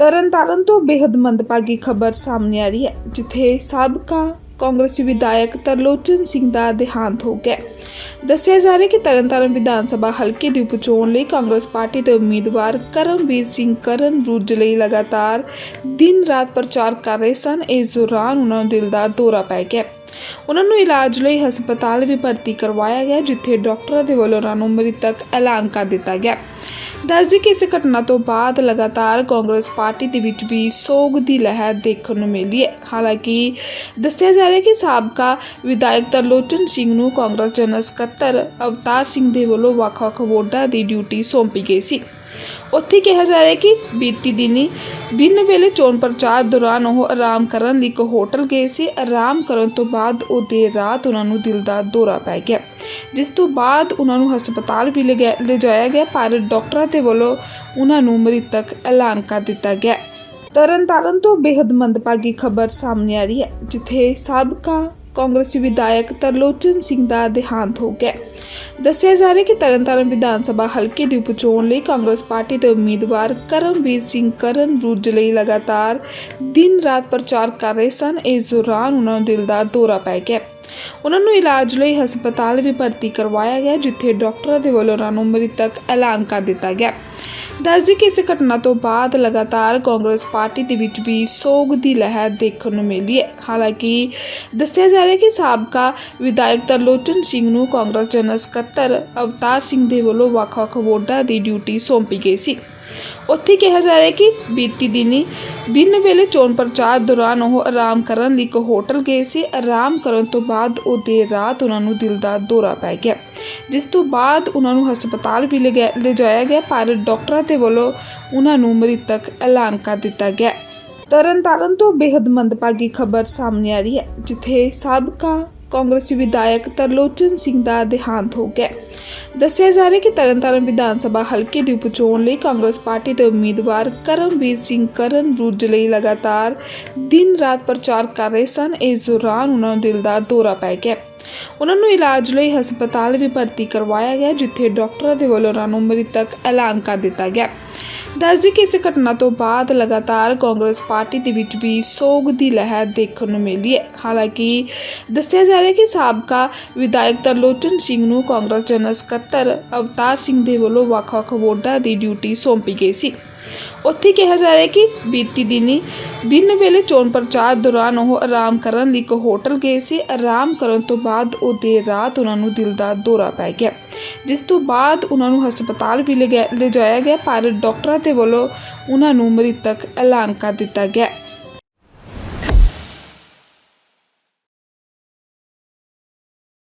ਤਰਨਤਾਰਨ ਤੋਂ ਬੇहद ਮੰਦਭਾਗੀ ਖਬਰ ਸਾਹਮਣੇ ਆ ਰਹੀ ਹੈ, ਜਿੱਥੇ ਸਾਬਕਾ ਕਾਂਗਰਸੀ ਵਿਧਾਇਕ ਤਰਲੋਚਨ ਸਿੰਘ ਦਾ ਦੇਹਾਂਤ ਹੋ ਗਿਆ ਦੱਸਿਆ ਜਾ ਰਿਹਾ ਕਿ ਤਰਨਤਾਰਨ ਵਿਧਾਨ ਸਭਾ ਹਲਕੇ ਦੀ ਉਪਚੋਣ ਲਈ ਕਾਂਗਰਸ ਪਾਰਟੀ ਦੇ ਉਮੀਦਵਾਰ ਕਰਮਵੀਰ ਸਿੰਘ ਕਰਨ ਰੂਜ ਲਈ ਲਗਾਤਾਰ ਦਿਨ ਰਾਤ ਪ੍ਰਚਾਰ ਕਰ ਰਹੇ ਸਨ। ਇਸ ਦੌਰਾਨ ਉਹਨਾਂ ਨੂੰ ਦਿਲ ਦਾ ਦੌਰਾ ਪੈ ਗਿਆ ਉਹਨਾਂ ਨੂੰ ਇਲਾਜ ਲਈ ਹਸਪਤਾਲ ਵੀ ਭਰਤੀ ਕਰਵਾਇਆ ਗਿਆ, ਜਿੱਥੇ ਡਾਕਟਰਾਂ ਦੇ ਵੱਲੋਂ ਉਹਨਾਂ ਨੂੰ ਮ੍ਰਿਤਕ ਐਲਾਨ ਕਰ ਦਿੱਤਾ ਗਿਆ ਦੱਸਦੇ ਕਿ ਇਸ ਘਟਨਾ ਤੋਂ ਬਾਅਦ ਲਗਾਤਾਰ ਕਾਂਗਰਸ ਪਾਰਟੀ ਦੇ ਵਿੱਚ ਵੀ ਸੋਗ ਦੀ ਲਹਿਰ ਦੇਖਣ ਨੂੰ ਮਿਲੀ ਹੈ। ਹਾਲਾਂਕਿ ਦੱਸਿਆ ਜਾ ਰਿਹਾ ਹੈ ਕਿ ਸਾਬਕਾ ਵਿਧਾਇਕ ਤਰਲੋਚਨ ਸਿੰਘ ਨੂੰ ਕਾਂਗਰਸ ਜਨਰਲ ਸਕੱਤਰ ਅਵਤਾਰ ਸਿੰਘ ਦੇ ਵੱਲੋਂ ਵੱਖ-ਵੱਖ ਵੋਟਾਂ ਦੀ ਡਿਊਟੀ ਸੌਂਪੀ ਗਈ ਸੀ। ਉੱਥੇ ਕਿਹਾ ਜਾ ਰਿਹਾ ਕਿ ਬੀਤੀ ਦਿਨੀ ਦਿਨ ਵੇਲੇ ਚੋਣ ਪ੍ਰਚਾਰ ਦੌਰਾਨ ਉਹ ਆਰਾਮ ਕਰਨ ਲਈ ਇੱਕ ਹੋਟਲ ਗਏ ਸੀ। ਆਰਾਮ ਕਰਨ ਤੋਂ ਬਾਅਦ ਉਹ ਦੇਰ ਰਾਤ ਉਹਨਾਂ ਨੂੰ ਦਿਲ ਦਾ ਦੌਰਾ ਪੈ ਗਿਆ। ਜਿਸ ਤੋਂ ਬਾਅਦ ਉਹਨਾਂ ਨੂੰ ਹਸਪਤਾਲ ਵੀ ਲਿਜਾ- ਲਿਜਾਇਆ ਗਿਆ, ਪਰ ਡਾਕਟਰਾਂ ਦੇ ਵੱਲੋਂ ਉਹਨਾਂ ਨੂੰ ਮ੍ਰਿਤਕ ਐਲਾਨ ਕਰ ਦਿੱਤਾ ਗਿਆ। ਤਰਨਤਾਰਨ ਤੋਂ ਬੇहद ਮੰਦਭਾਗੀ ਖਬਰ ਸਾਹਮਣੇ ਆ ਰਹੀ ਹੈ, ਜਿੱਥੇ ਸਾਬਕਾ ਕਾਂਗਰਸੀ ਵਿਧਾਇਕ ਤਰਲੋਚਨ ਸਿੰਘ ਦਾ ਦੇਹਾਂਤ ਹੋ ਗਿਆ। ਦੱਸਿਆ ਜਾ ਰਿਹਾ ਕਿ ਤਰਨਤਾਰਨ ਵਿਧਾਨ ਸਭਾ ਹਲਕੇ ਦੀ ਉਪਚੋਣ ਲਈ ਕਾਂਗਰਸ ਪਾਰਟੀ ਦੇ ਉਮੀਦਵਾਰ ਕਰਮਵੀਰ ਸਿੰਘ ਕਰਨ ਰੁੱਜ ਲਈ ਲਗਾਤਾਰ ਦਿਨ ਰਾਤ ਪ੍ਰਚਾਰ ਕਰ ਰਹੇ ਸਨ। ਇਸ ਦੌਰਾਨ ਉਹਨਾਂ ਨੂੰ ਦਿਲ ਦਾ ਦੌਰਾ ਪੈ ਗਿਆ। ਉਹਨਾਂ ਨੂੰ ਇਲਾਜ ਲਈ ਹਸਪਤਾਲ ਵੀ ਭਰਤੀ ਕਰਵਾਇਆ ਗਿਆ, ਜਿੱਥੇ ਡਾਕਟਰਾਂ ਦੇ ਵੱਲੋਂ ਉਹਨਾਂ ਨੂੰ ਮ੍ਰਿਤਕ ਐਲਾਨ ਕਰ ਦਿੱਤਾ ਗਿਆ। ਦੱਸਦੇ ਕਿ ਇਸ ਘਟਨਾ ਤੋਂ ਬਾਅਦ ਲਗਾਤਾਰ ਕਾਂਗਰਸ ਪਾਰਟੀ ਦੇ ਵਿੱਚ ਵੀ ਸੋਗ ਦੀ ਲਹਿਰ ਦੇਖਣ ਨੂੰ ਮਿਲੀ ਹੈ। ਹਾਲਾਂਕਿ ਦੱਸਿਆ ਜਾ ਰਿਹਾ ਹੈ ਕਿ ਸਾਬਕਾ ਵਿਧਾਇਕ ਤਰਲੋਚਨ ਸਿੰਘ ਨੂੰ ਕਾਂਗਰਸ ਜਨਰਲ ਸਕੱਤਰ ਅਵਤਾਰ ਸਿੰਘ ਦੇ ਵੱਲੋਂ ਵੱਖ-ਵੱਖ ਵੋਟਾਂ ਦੀ ਡਿਊਟੀ ਸੌਂਪੀ ਗਈ ਸੀ। ਉੱਥੇ ਕਿਹਾ ਜਾ ਰਿਹਾ ਕਿ ਬੀਤੀ ਦਿਨੀ ਦਿਨ ਵੇਲੇ ਚੋਣ ਪ੍ਰਚਾਰ ਦੌਰਾਨ ਉਹ ਆਰਾਮ ਕਰਨ ਲਈ ਇੱਕ ਹੋਟਲ ਗਏ ਸੀ। ਆਰਾਮ ਕਰਨ ਤੋਂ ਬਾਅਦ ਉਹ ਦੇਰ ਰਾਤ ਉਹਨਾਂ ਨੂੰ ਦਿਲ ਦਾ ਦੌਰਾ ਪੈ ਗਿਆ, ਜਿਸ ਤੋਂ ਬਾਅਦ ਉਹਨਾਂ ਨੂੰ ਹਸਪਤਾਲ ਵੀ ਲਿਜਾ- ਲਿਜਾਇਆ ਗਿਆ, ਪਰ ਡਾਕਟਰਾਂ ਦੇ ਵੱਲੋਂ ਉਹਨਾਂ ਨੂੰ ਮ੍ਰਿਤਕ ਐਲਾਨ ਕਰ ਦਿੱਤਾ ਗਿਆ। ਤਰਨਤਾਰਨ ਤੋਂ ਬੇहद ਮੰਦਭਾਗੀ ਖਬਰ ਸਾਹਮਣੇ ਆ ਰਹੀ ਹੈ, ਜਿੱਥੇ ਸਾਬਕਾ ਕਾਂਗਰਸੀ ਵਿਧਾਇਕ ਤਰਲੋਚਨ ਸਿੰਘ ਦਾ ਦੇਹਾਂਤ ਹੋ ਗਿਆ। ਦੱਸਿਆ ਜਾ ਰਿਹਾ ਕਿ ਤਰਨਤਾਰਨ ਵਿਧਾਨ ਸਭਾ ਹਲਕੇ ਦੀ ਉਪਚੋਣ ਲਈ ਕਾਂਗਰਸ ਪਾਰਟੀ ਦੇ ਉਮੀਦਵਾਰ ਕਰਮਵੀਰ ਸਿੰਘ ਕਰਨ ਰੂਜ ਲਈ ਲਗਾਤਾਰ ਦਿਨ ਰਾਤ ਪ੍ਰਚਾਰ ਕਰ ਰਹੇ ਸਨ। ਇਸ ਦੌਰਾਨ ਉਹਨਾਂ ਨੂੰ ਦਿਲ ਦਾ ਦੌਰਾ ਪੈ ਗਿਆ। ਉਹਨਾਂ ਨੂੰ ਇਲਾਜ ਲਈ ਹਸਪਤਾਲ ਵੀ ਭਰਤੀ ਕਰਵਾਇਆ ਗਿਆ, ਜਿੱਥੇ ਡਾਕਟਰਾਂ ਦੇ ਵੱਲੋਂ ਉਹਨਾਂ ਨੂੰ ਮ੍ਰਿਤਕ ਐਲਾਨ ਕਰ ਦਿੱਤਾ ਗਿਆ। ਦੱਸਦੀ ਕਿ ਇਸ ਘਟਨਾ ਤੋਂ ਬਾਅਦ ਲਗਾਤਾਰ ਕਾਂਗਰਸ ਪਾਰਟੀ ਦੇ ਵਿੱਚ ਵੀ ਸੋਗ ਦੀ ਲਹਿਰ ਦੇਖਣ ਨੂੰ ਮਿਲੀ ਹੈ। ਹਾਲਾਂਕਿ ਦੱਸਿਆ ਜਾ ਰਿਹਾ ਹੈ ਕਿ ਸਾਬਕਾ ਵਿਧਾਇਕ ਤਰਲੋਚਨ ਸਿੰਘ ਨੂੰ ਕਾਂਗਰਸ ਜਨਰਲ ਸਕੱਤਰ ਅਵਤਾਰ ਸਿੰਘ ਦੇ ਵੱਲੋਂ ਵੱਖ-ਵੱਖ ਵੋਟਾਂ ਦੀ ਡਿਊਟੀ ਸੌਂਪੀ ਗਈ ਸੀ। ਉੱਥੇ ਕਿਹਾ ਜਾ ਰਿਹਾ ਕਿ ਬੀਤੀ ਦਿਨੀ ਦਿਨ ਵੇਲੇ ਚੋਣ ਪ੍ਰਚਾਰ ਦੌਰਾਨ ਉਹ ਆਰਾਮ ਕਰਨ ਲਈ ਇੱਕ ਹੋਟਲ ਗਏ ਸੀ। ਆਰਾਮ ਕਰਨ ਤੋਂ ਬਾਅਦ ਉਹ ਦੇਰ ਰਾਤ ਉਹਨਾਂ ਨੂੰ ਦਿਲ ਦਾ ਦੌਰਾ ਪੈ ਗਿਆ। ਜਿਸ ਤੋਂ ਬਾਅਦ ਉਹਨਾਂ ਨੂੰ ਹਸਪਤਾਲ ਵੀ ਲਿਜਾ- ਲਿਜਾਇਆ ਗਿਆ, ਪਰ ਡਾਕਟਰਾਂ ਦੇ ਵੱਲੋਂ ਉਹਨਾਂ ਨੂੰ ਮ੍ਰਿਤਕ ਐਲਾਨ ਕਰ ਦਿੱਤਾ ਗਿਆ।